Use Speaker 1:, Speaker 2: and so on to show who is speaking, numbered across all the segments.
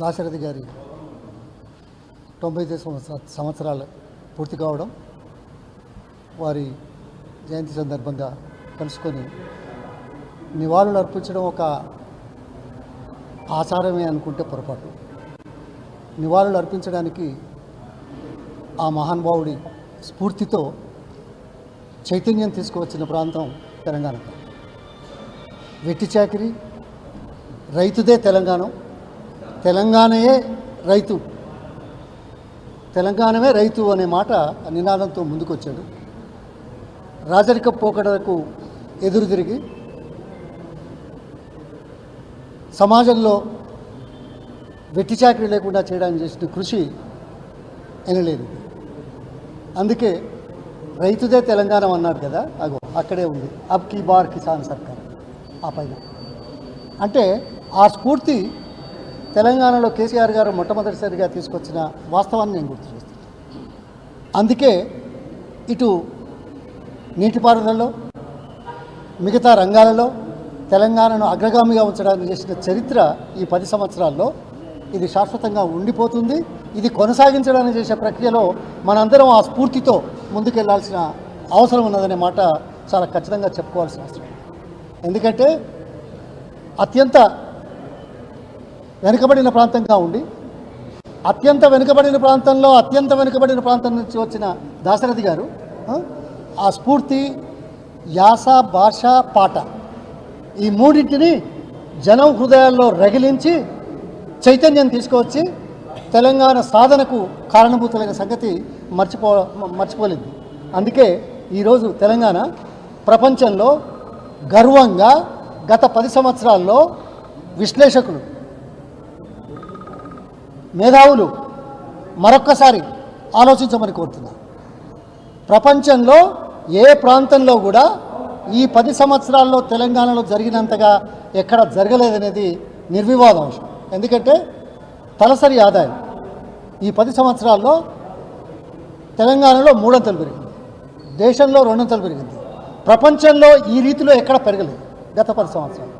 Speaker 1: దాశరథి గారి తొంభై సంవత్సర సంవత్సరాలు పూర్తి కావడం వారి జయంతి సందర్భంగా కలుసుకొని నివాళులు అర్పించడం ఒక ఆచారమే అనుకుంటే పొరపాటు. నివాళులు అర్పించడానికి ఆ మహానుభావుడి స్ఫూర్తితో చైతన్యం తీసుకువచ్చిన ప్రాంతం తెలంగాణ. వెట్టి చాకిరి రైతుదే తెలంగాణ. తెలంగాణయే రైతు. తెలంగాణమే రైతు అనే మాట నినాదంతో ముందుకొచ్చాడు. రాజరిక పోకడలకు ఎదురు తిరిగి సమాజంలో వెట్టి చాకరీ లేకుండా చేయడానికి చేసిన కృషి ఎనలేదు. అందుకే రైతుదే తెలంగాణ అన్నాడు కదా అగో అక్కడే ఉంది. అబ్ కీ బార్ కిసాన్ సర్కార్ ఆ పైన. అంటే ఆ స్ఫూర్తి తెలంగాణలో కేసీఆర్ గారు మొట్టమొదటిసారిగా తీసుకొచ్చిన వాస్తవాన్ని నేను గుర్తు చేస్తాను. అందుకే ఇటు నీటిపారుదలలో మిగతా రంగాలలో తెలంగాణను అగ్రగామిగా ఉంచడానికి చేసిన చరిత్ర ఈ పది సంవత్సరాల్లో ఇది శాశ్వతంగా ఉండిపోతుంది. ఇది కొనసాగించడానికి చేసే ప్రక్రియలో మనందరం ఆ స్ఫూర్తితో ముందుకెళ్ళాల్సిన అవసరం ఉన్నదనే మాట చాలా ఖచ్చితంగా చెప్పుకోవాల్సిన అవసరం. ఎందుకంటే అత్యంత వెనుకబడిన ప్రాంతంగా ఉండి అత్యంత వెనుకబడిన ప్రాంతంలో అత్యంత వెనుకబడిన ప్రాంతం నుంచి వచ్చిన దాశరథి గారు ఆ, స్ఫూర్తి యాస భాష పాట ఈ మూడింటిని జనం హృదయాల్లో రగిలించి చైతన్యం తీసుకువచ్చి తెలంగాణ సాధనకు కారణభూతులైన సంగతి మర్చిపో మర్చిపోలేదు. అందుకే ఈరోజు తెలంగాణ ప్రపంచంలో గర్వంగా గత పది సంవత్సరాల్లో విశ్లేషకులు మేధావులు మరొక్కసారి ఆలోచించమని కోరుతున్నా. ప్రపంచంలో ఏ ప్రాంతంలో కూడా ఈ పది సంవత్సరాల్లో తెలంగాణలో జరిగినంతగా ఎక్కడ జరగలేదనేది నిర్వివాదం అంశం. ఎందుకంటే తలసరి ఆదాయం ఈ పది సంవత్సరాల్లో తెలంగాణలో మూడొంతలు పెరిగింది. దేశంలో రెండొంతలు పెరిగింది. ప్రపంచంలో ఈ రీతిలో ఎక్కడ పెరగలేదు గత పది సంవత్సరాలు.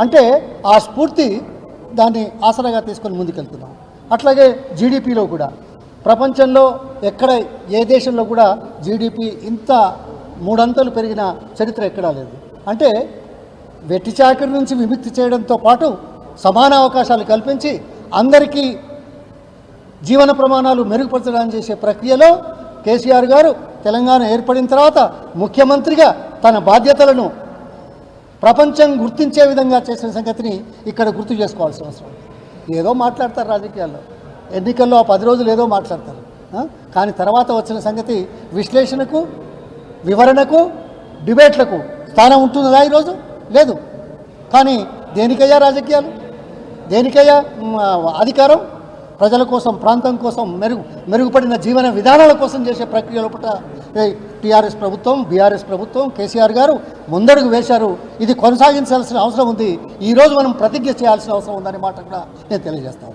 Speaker 1: అంటే ఆ స్ఫూర్తి దాన్ని ఆసరాగా తీసుకొని ముందుకెళ్తున్నాం. అట్లాగే జీడిపిలో కూడా ప్రపంచంలో ఎక్కడ ఏ దేశంలో కూడా జీడిపి ఇంత మూడంతలు పెరిగిన చరిత్ర ఎక్కడా లేదు అంటే వెట్టి చాకరి నుంచి విముక్తి చేయడంతో పాటు సమాన అవకాశాలు కల్పించి అందరికీ జీవన ప్రమాణాలు మెరుగుపరచడానికి చేసే ప్రక్రియలో కేసీఆర్ గారు తెలంగాణ ఏర్పడిన తర్వాత ముఖ్యమంత్రిగా తన బాధ్యతలను ప్రపంచం గుర్తించే విధంగా చేసిన సంగతిని ఇక్కడ గుర్తు చేసుకోవాల్సిన అవసరం ఉంది. ఏదో మాట్లాడతారు రాజకీయాల్లో. ఎన్నికల్లో ఆ పది రోజులు ఏదో మాట్లాడతారు. కానీ తర్వాత వచ్చిన సంగతి విశ్లేషణకు వివరణకు డిబేట్లకు స్థానం ఉంటుందా ఈరోజు? లేదు. కానీ దేనికయ్యా రాజకీయాలు? దేనికయ్యా అధికారం? ప్రజల కోసం ప్రాంతం కోసం మెరుగు మెరుగుపడిన జీవన విధానాల కోసం చేసే ప్రక్రియ లోపల టీఆర్ఎస్ ప్రభుత్వం బీఆర్ఎస్ ప్రభుత్వం కేసీఆర్ గారు ముందడుగు వేశారు. ఇది కొనసాగించాల్సిన అవసరం ఉంది. ఈరోజు మనం ప్రతిజ్ఞ చేయాల్సిన అవసరం ఉందనే మాట కూడా నేను తెలియజేస్తాను